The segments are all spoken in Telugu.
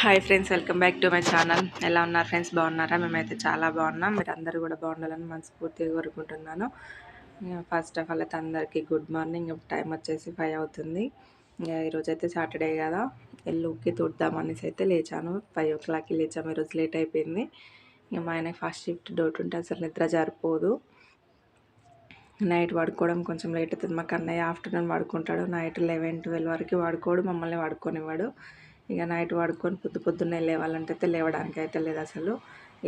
Hi friends welcome back to my channel. ఎలా ఉన్నారు ఫ్రెండ్స్? బాగున్నారా? మేమైతే చాలా బాగున్నాం. మీరు అందరూ కూడా బాగుండాలని మనస్ఫూర్తిగా కోరుకుంటున్నాను. ఫస్ట్ ఆఫ్ ఆల్ అయితే అందరికీ గుడ్ మార్నింగ్ టైం వచ్చేసి ఫైవ్ అవుతుంది. ఈరోజు అయితే సాటర్డే కదా. ఎల్లుకి తుడదామనేసి అయితే లేచాను. ఫైవ్ ఓ క్లాక్కి లేచాము. ఈరోజు లేట్ అయిపోయింది. ఇంకా మా ఆయన ఫస్ట్ షిఫ్ట్ డౌట్ ఉంటే అసలు నిద్ర జరిపోదు. నైట్ పడుకోవడం కొంచెం లేట్ అవుతుంది. మాకు అన్నయ్య ఆఫ్టర్నూన్ పడుకుంటాడు నైట్ లెవెన్ ట్వెల్వ్ వరకు పడుకోడు మమ్మల్ని పడుకోనివాడు ఇక నైట్ పడుకొని పొద్దు పొద్దున్నే లేవాలంటే అయితే లేవడానికి అయితే లేదు అసలు.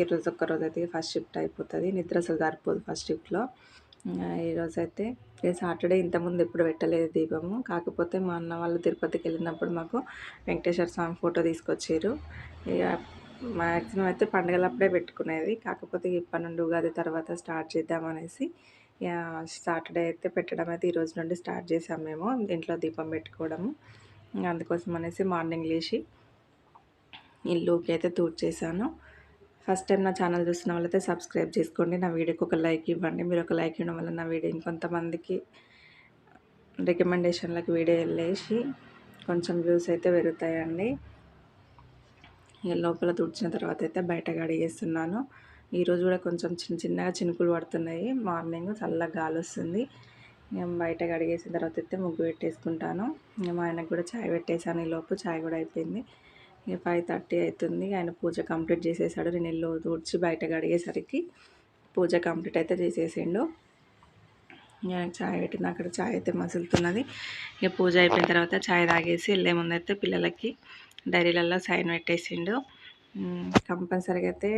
ఈరోజు ఒక్కరోజు అయితే ఫస్ట్ షిఫ్ట్ అయిపోతుంది. నిద్ర అసలు సరిపోదు ఫస్ట్ షిఫ్ట్లో. ఈరోజు అయితే సాటర్డే ఇంతకుముందు ఎప్పుడు పెట్టలేదు దీపము. కాకపోతే మా అన్న వాళ్ళు తిరుపతికి వెళ్ళినప్పుడు మాకు వెంకటేశ్వర స్వామి ఫోటో తీసుకొచ్చారు. ఇక మ్యాక్సిమం అయితే పండుగలప్పుడే పెట్టుకునేది. కాకపోతే ఇప్పటి నుండి ఉగాది తర్వాత స్టార్ట్ చేద్దామనేసి సాటర్డే అయితే పెట్టడం అయితే ఈరోజు నుండి స్టార్ట్ చేసాం మేము. ఇంట్లో దీపం పెట్టుకోవడము. అందుకోసం అనేసి మార్నింగ్ లేచి ఇల్లుకి అయితే చేశాను. ఫస్ట్ టైం నా ఛానల్ చూస్తున్న వాళ్ళైతే సబ్స్క్రైబ్ చేసుకోండి. నా వీడియోకి ఒక లైక్ ఇవ్వండి. మీరు ఒక లైక్ ఇవ్వడం వల్ల నా వీడియో ఇంకొంతమందికి రికమెండేషన్లకు వీడియో వెళ్ళేసి కొంచెం వ్యూస్ అయితే పెరుగుతాయండి. లోపల తుడిచిన తర్వాత అయితే బయట అడిగేస్తున్నాను ఈరోజు కూడా కొంచెం చిన్న చిన్నగా చినుకులు పడుతున్నాయి. మార్నింగ్ చల్లగా గాలి వస్తుంది. బయట కడిగేసిన తర్వాత అయితే ముగ్గు పెట్టేసుకుంటాను. మా ఆయనకు కూడా చాయ్ పెట్టేసాను ఈ లోపు చాయ్ కూడా అయిపోయింది. ఇక ఫైవ్ థర్టీ అవుతుంది. ఆయన పూజ కంప్లీట్ చేసేసాడు. నేను ఇల్లు తుడిచి బయట కడిగేసరికి పూజ కంప్లీట్ అయితే చేసేసిండు. నేను చాయ్ పెట్టిన అక్కడ చాయ్ అయితే మసులుతున్నది. ఇక పూజ అయిపోయిన తర్వాత చాయ్ తాగేసి వెళ్ళే ముందైతే పిల్లలకి డైరీలలో సైన్ పెట్టేసిండు. కంపల్సరీగా అయితే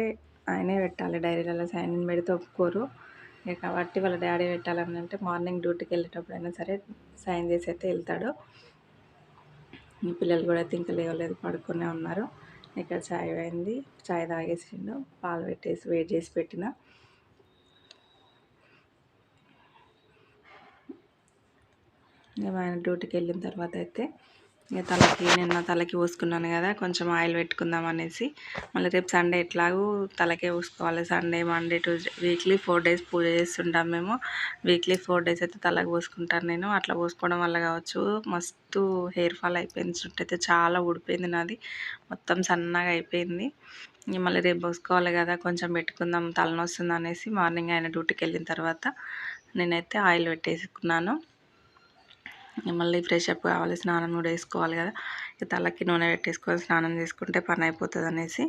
ఆయనే పెట్టాలి. డైరీలలో సైన్. పెడితే ఒప్పుకోరు. ఇక కాబట్టి వాళ్ళ డాడీ పెట్టాలని అంటే మార్నింగ్ డ్యూటీకి వెళ్ళేటప్పుడు అయినా సరే సైన్ చేసి అయితే వెళ్తాడు. ఈ పిల్లలు కూడా అయితే ఇంకా లేవలేదు పడుకునే ఉన్నారు. ఇక్కడ చాయ్ అయింది చాయ్ తాగేసిండు పాలు పెట్టేసి వెయిట్ చేసి పెట్టిన. ఆయన డ్యూటీకి వెళ్ళిన తర్వాత అయితే ఇక తలకి నిన్న తలకి పోసుకున్నాను కదా కొంచెం ఆయిల్ పెట్టుకుందాం అనేసి. మళ్ళీ రేపు సండే ఎట్లాగూ తలకే పోసుకోవాలి. Sunday Monday Tuesday weekly four days puja చేస్తుంటాం మేము. వీక్లీ ఫోర్ డేస్ అయితే తలకు పోసుకుంటాను నేను. అట్లా పోసుకోవడం వల్ల కావచ్చు మస్తు హెయిర్ ఫాల్ అయిపోయింది. చుట్టూ అయితే చాలా ఊడిపోయింది నాది. మొత్తం సన్నగా అయిపోయింది. మళ్ళీ రేపు పోసుకోవాలి కదా కొంచెం పెట్టుకుందాం తలనొస్తుంది అనేసి మార్నింగ్ ఆయన డ్యూటీకి వెళ్ళిన తర్వాత నేనైతే ఆయిల్ పెట్టేసుకున్నాను. మళ్ళీ ఫ్రెష్ అప్ కావాలి స్నానం కూడా వేసుకోవాలి కదా. తలకి నూనె పెట్టేసుకొని స్నానం చేసుకుంటే పని అయిపోతుంది అనేసి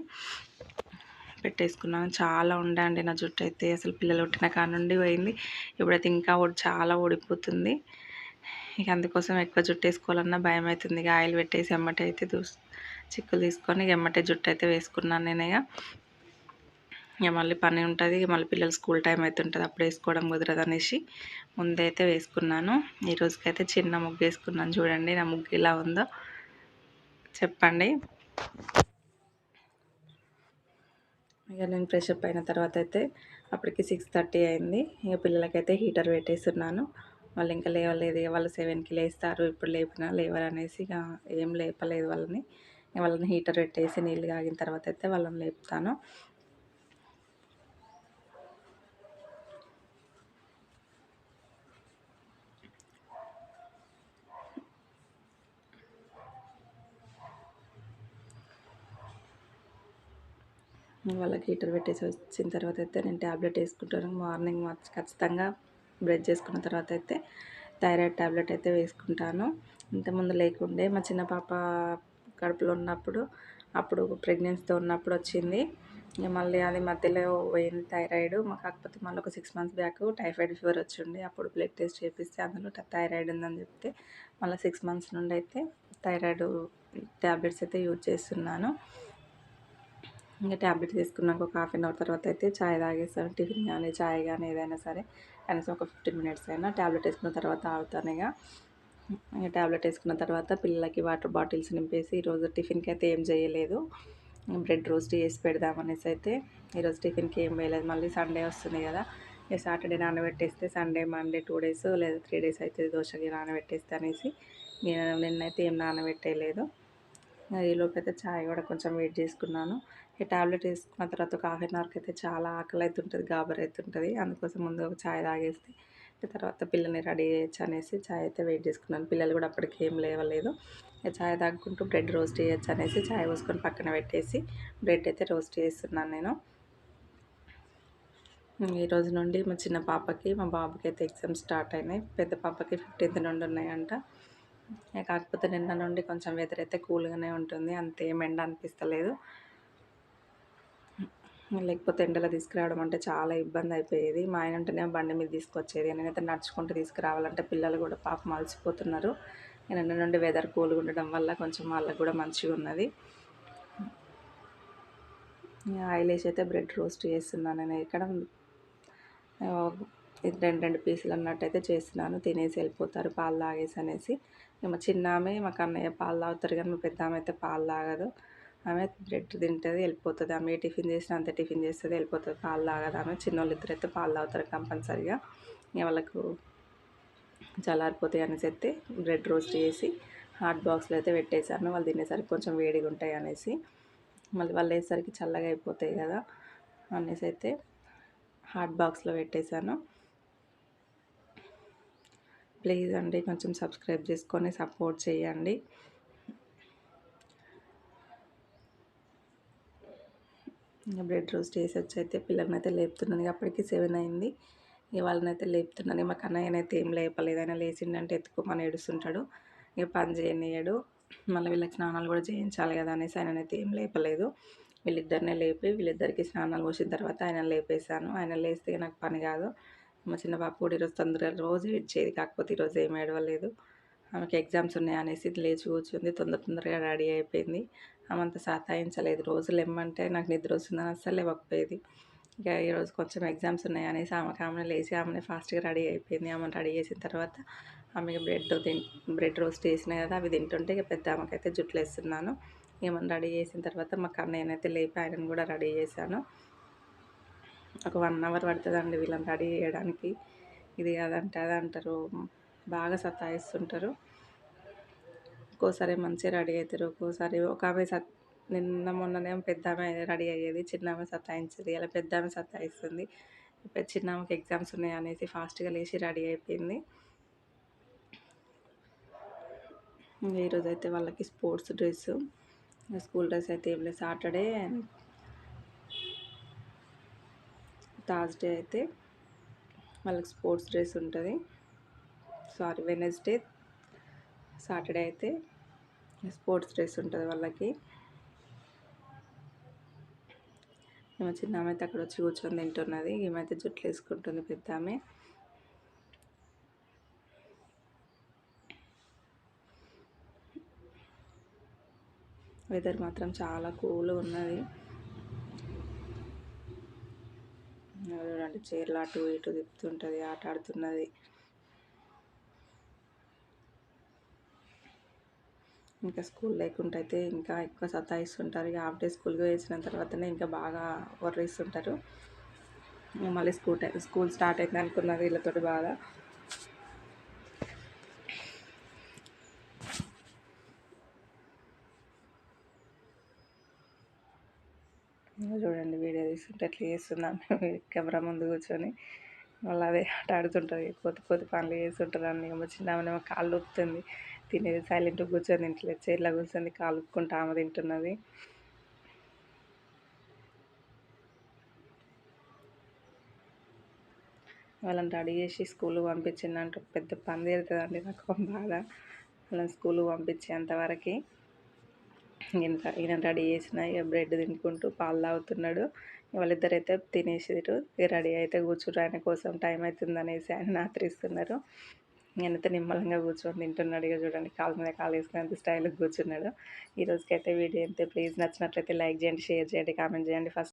పెట్టేసుకున్నాను. చాలా ఉండండి నా జుట్టు అయితే. అసలు పిల్లలు పుట్టిన కాడ నుండి పోయింది. ఇప్పుడైతే ఇంకా చాలా ఊడిపోతుంది. ఇక అందుకోసం ఎక్కువ జుట్టు వేసుకోవాలన్నా భయం అవుతుంది. ఇక ఆయిల్ పెట్టేసి ఎమ్మటే అయితే దూస్ చిక్కులు తీసుకొని ఎమ్మటే జుట్టు అయితే వేసుకున్నాను నేను ఇక. ఇక మళ్ళీ పని ఉంటుంది. ఇక మళ్ళీ పిల్లలు స్కూల్ టైం అయితే ఉంటుంది. అప్పుడు వేసుకోవడం కుదరదు అనేసి ముందైతే వేసుకున్నాను. ఈ రోజుకైతే చిన్న ముగ్గు వేసుకున్నాను చూడండి. నా ముగ్గు ఇలా ఉందో చెప్పండి. ఇక నేను ఫ్రెషప్ అయిన తర్వాత అయితే అప్పటికి సిక్స్ థర్టీ అయింది. ఇక పిల్లలకైతే హీటర్ పెట్టేస్తున్నాను. వాళ్ళు ఇంకా లేవలేదు. ఇక వాళ్ళు సెవెన్కి లేస్తారు. ఇప్పుడు లేపినా లేవరు అనేసి ఇక ఏం లేపలేదు వాళ్ళని. వాళ్ళని హీటర్ పెట్టేసి నీళ్ళు కాగిన తర్వాత అయితే వాళ్ళని లేపుతాను. వాళ్ళకి హీటర్ పెట్టేసి వచ్చిన తర్వాత అయితే నేను ట్యాబ్లెట్ వేసుకుంటాను. మార్నింగ్ ఖచ్చితంగా బ్రష్ చేసుకున్న తర్వాత అయితే థైరాయిడ్ ట్యాబ్లెట్ అయితే వేసుకుంటాను. ఇంతకుముందు లేకుండే మా చిన్న పాప కడుపులో ఉన్నప్పుడు అప్పుడు ప్రెగ్నెన్సీతో ఉన్నప్పుడు వచ్చింది. ఇక మళ్ళీ అది మధ్యలో పోయింది థైరాయిడ్. కాకపోతే మళ్ళీ ఒక six months back typhoid fever వచ్చిండే. అప్పుడు బ్లడ్ టెస్ట్ చేపిస్తే అందులో థైరాయిడ్ ఉందని చెప్తే మళ్ళీ సిక్స్ మంత్స్ నుండి అయితే థైరాయిడ్ ట్యాబ్లెట్స్ అయితే యూజ్ చేస్తున్నాను. ఇంకా ట్యాబ్లెట్ తీసుకున్నాక ఒక హాఫ్ అన్ అవర్ తర్వాత అయితే చాయ్ తాగేస్తాను. టిఫిన్ కానీ చాయ్ కానీ ఏదైనా సరే. కనీసం ఒక ఫిఫ్టీన్ మినిట్స్ అయినా ట్యాబ్లెట్ వేసుకున్న తర్వాత తాగుతాను ఇక. ఇంకా ట్యాబ్లెట్ వేసుకున్న తర్వాత పిల్లలకి వాటర్ బాటిల్స్ నింపేసి ఈరోజు టిఫిన్కి అయితే ఏం చేయలేదు. బ్రెడ్ రోస్ట్ చేసి పెడదామనేసి అయితే ఈరోజు టిఫిన్కి ఏం వేయలేదు. మళ్ళీ సండే వస్తుంది కదా. ఇక సాటర్డే నానబెట్టేస్తే సండే మండే టూ డేస్ లేదా త్రీ డేస్ అయితే దోశకి నానబెట్టేస్తే అనేసి నేను నిన్నైతే ఏం నానబెట్టేయలేదు ఈలోపు అయితే ఛాయ్ కూడా కొంచెం వెయిట్ చేసుకున్నాను. ఈ టాబ్లెట్ వేసుకున్న తర్వాత ఒక హాఫ్ అన్ అవర్కి అయితే చాలా ఆకలి అవుతుంటుంది గాబర్ అవుతుంటుంది అందుకోసం ముందు ఒక ఛాయ్ తాగేస్తే తర్వాత పిల్లల్ని రెడీ చేయొచ్చు అనేసి ఛాయ్ అయితే వెయిట్ చేసుకున్నాను. పిల్లలు కూడా అప్పటికి ఏం లేవలేదు. ఇక చాయ్ తాగుకుంటూ బ్రెడ్ రోస్ట్ చేయొచ్చు అనేసి చాయ్ పోసుకొని పక్కన పెట్టేసి బ్రెడ్ అయితే రోస్ట్ చేస్తున్నాను నేను. ఈ రోజు నుండి మా చిన్న పాపకి మా బాబుకి అయితే ఎగ్జామ్స్ స్టార్ట్ అయినాయి. పెద్ద పాపకి ఫిఫ్టీన్త్ నుండి ఉన్నాయంట. కాకపోతే నిన్న నుండి కొంచెం వెదర్ అయితే కూల్గానే ఉంటుంది. అంతేం ఎండ అనిపిస్తలేదు. లేకపోతే ఎండలో తీసుకురావడం అంటే చాలా ఇబ్బంది అయిపోయేది. మా ఆయన ఉంటేనే బండి మీద తీసుకొచ్చేది. నేనైతే నడుచుకుంటూ తీసుకురావాలంటే పిల్లలు కూడా పాపం అలసిపోతున్నారు. నిన్న నుండి వెదర్ కూల్గా ఉండడం వల్ల కొంచెం వాళ్ళకి కూడా మంచిగా ఉన్నది. ఆయిల్ వేసి అయితే బ్రెడ్ రోస్ట్ చేస్తున్నాను నేను ఇక్కడ. రెండు రెండు పీసులు అన్నట్టయితే చేస్తున్నాను. తినేసి వెళ్ళిపోతారు పాలు తాగేసి అనేసి. మా చిన్న ఆమె మా కన్నయ్య పాలు తాగుతారు కానీ మా పెద్ద ఆమె అయితే పాలు తాగదు. ఆమె బ్రెడ్ తింటుంది వెళ్ళిపోతుంది. ఆమె టిఫిన్ చేసిన అంత టిఫిన్ చేస్తుంది వెళ్ళిపోతుంది. పాలు తాగదు ఆమె. చిన్నోళ్ళు ఇద్దరు అయితే పాలు తాగుతారు కంపల్సరిగా. వాళ్ళకు చల్లారిపోతాయి అనేసి అయితే బ్రెడ్ రోస్ట్ చేసి హాట్ బాక్స్లో అయితే పెట్టేసాను వాళ్ళు తినేసరికి కొంచెం వేడిగా ఉంటాయి అనేసి. మళ్ళీ వాళ్ళు వేసరికి చల్లగా అయిపోతాయి కదా అనేసి అయితే హాట్ బాక్స్లో పెట్టేశాను. ప్లీజ్ అండి కొంచెం సబ్స్క్రైబ్ చేసుకొని సపోర్ట్ చేయండి. ఇంకా బ్రెడ్ రోస్ట్ చేసి వచ్చి అయితే. పిల్లల్ని అయితే లేపుతున్నాను అప్పటికి సెవెన్ అయింది. ఇక వాళ్ళనైతే లేపుతున్నాను. మా కన్నయ్యనైతే ఏం లేపలేదు ఆయన లేచిండంటే ఎత్తుకోమని ఏడుస్తుంటాడు. ఇక పని చేయనియడు మళ్ళీ వీళ్ళకి స్నానాలు కూడా చేయించాలి కదా అనేసి ఆయననైతే ఏం లేపలేదు. వీళ్ళిద్దరినే లేపి వీళ్ళిద్దరికి స్నానాలు పోసిన తర్వాత ఆయన లేపేశాను. ఆయన లేస్తే నాకు పని కాదు. మా చిన్న పాప కూడా ఈరోజు తొందరగా రోజు ఏడ్చేది కాకపోతే ఈరోజు ఏం ఏడవలేదు. ఆమెకి ఎగ్జామ్స్ ఉన్నాయి అనేసి లేచి కూర్చుంది. తొందర తొందరగా రెడీ అయిపోయింది. ఆమెంత సతాయించలేదు. రోజులు ఇమ్మంటే నాకు నిద్ర వస్తుందని అస్సలు ఇవ్వకపోయేది ఇక ఈరోజు కొంచెం ఎగ్జామ్స్ ఉన్నాయి అనేసి ఆమెకి ఆమెను లేచి ఆమెనే ఫాస్ట్గా రెడీ అయిపోయింది. ఆమెను రెడీ చేసిన తర్వాత ఆమెకి బ్రెడ్ తిన్ బ్రెడ్ రోస్ట్ వేసినాయి కదా అవి తింటుంటే ఇక పెద్ద ఆమెకైతే జుట్లు వేస్తున్నాను. ఏమన్నా రెడీ చేసిన తర్వాత మా కన్నయ్యనైతే లేపి ఆయనను కూడా రెడీ చేశాను. ఒక వన్ అవర్ పడుతుందండి వీళ్ళని రెడీ చేయడానికి. ఇది అదంటే అది అంటారు బాగా సతాయిస్తుంటారు. ఒక్కోసారి మంచిగా రెడీ అవుతారు. ఒక్కోసారి ఒక ఆమె సత్ నిన్న మొన్ననే పెద్ద ఆమె రెడీ అయ్యేది చిన్న ఆమె సతాయించేది అలా పెద్ద ఆమె సతాయిస్తుంది. చిన్న ఆమెకి ఎగ్జామ్స్ ఉన్నాయి అనేసి ఫాస్ట్గా లేచి రెడీ అయిపోయింది. ఈరోజు అయితే వాళ్ళకి స్పోర్ట్స్ డ్రెస్ స్కూల్ డ్రెస్ అయితే ఏం లేదు. సాటర్డే థర్స్డే అయితే వాళ్ళకి స్పోర్ట్స్ డ్రెస్ ఉంటుంది. సారీ వెనస్డే సాటర్డే అయితే స్పోర్ట్స్ డ్రెస్ ఉంటుంది వాళ్ళకి. ఏమో చిన్న ఆమె అయితే అక్కడ వచ్చి కూర్చొని తింటున్నది ఏమైతే జుట్లు వేసుకుంటుంది పెద్ద ఆమె. వెదర్ మాత్రం చాలా కూల్ ఉన్నది. చూడండి చీరలు అటు ఇటు తిప్పుతుంటుంది ఆట ఆడుతున్నది. ఇంకా స్కూల్ లేకుండా అయితే ఇంకా ఎక్కువ సతాయిస్తుంటారు. ఇక హాఫ్ డే స్కూల్కి వేసిన తర్వాతనే ఇంకా బాగా వర్రిస్తుంటారు. మళ్ళీ స్కూల్ స్కూల్ స్టార్ట్ అయింది అనుకున్నది వీళ్ళతోటి బాగా. చూడండి వీడియో తీసుకుంటే ఎట్లా చేస్తున్నాను కెమెరా ముందు కూర్చొని మళ్ళీ అదే ఆట ఆడుతుంటారు. కొత్త కొత్త పనులు చేస్తుంటారు. అన్నీ చిన్న కాళ్ళు ఊపుతుంది. తినేది సైలెంట్గా కూర్చొని తింటలేదు. చైర్లో కూర్చొని కాలుపుకుంటూ ఆమె తింటున్నది. వాళ్ళని రెడీ చేసి స్కూల్కి పంపించిందంటే. పెద్ద పని తీరుతుందండి నాకు బాధ. వాళ్ళని స్కూల్కి పంపించేంతవరకు ఈయన ఈయన రెడీ చేసిన ఇక బ్రెడ్ తినుకుంటూ పాలు తాగుతున్నాడు. వాళ్ళిద్దరు అయితే తినేసిరు ఇక రెడీ అయితే కూర్చుంటారు ఆయన కోసం టైం అవుతుందనేసి ఆయన ఆత్రిస్తున్నారు. నేనైతే నిమ్మలంగా కూర్చొని తింటున్నాడు. ఇక చూడండి కాలు మీద కాలు వేసుకునేంత స్టైల్కి కూర్చున్నాడు. ఈ రోజుకైతే వీడియో అయితే ప్లీజ్ నచ్చినట్లయితే లైక్ చేయండి షేర్ చేయండి కామెంట్ చేయండి. ఫస్ట్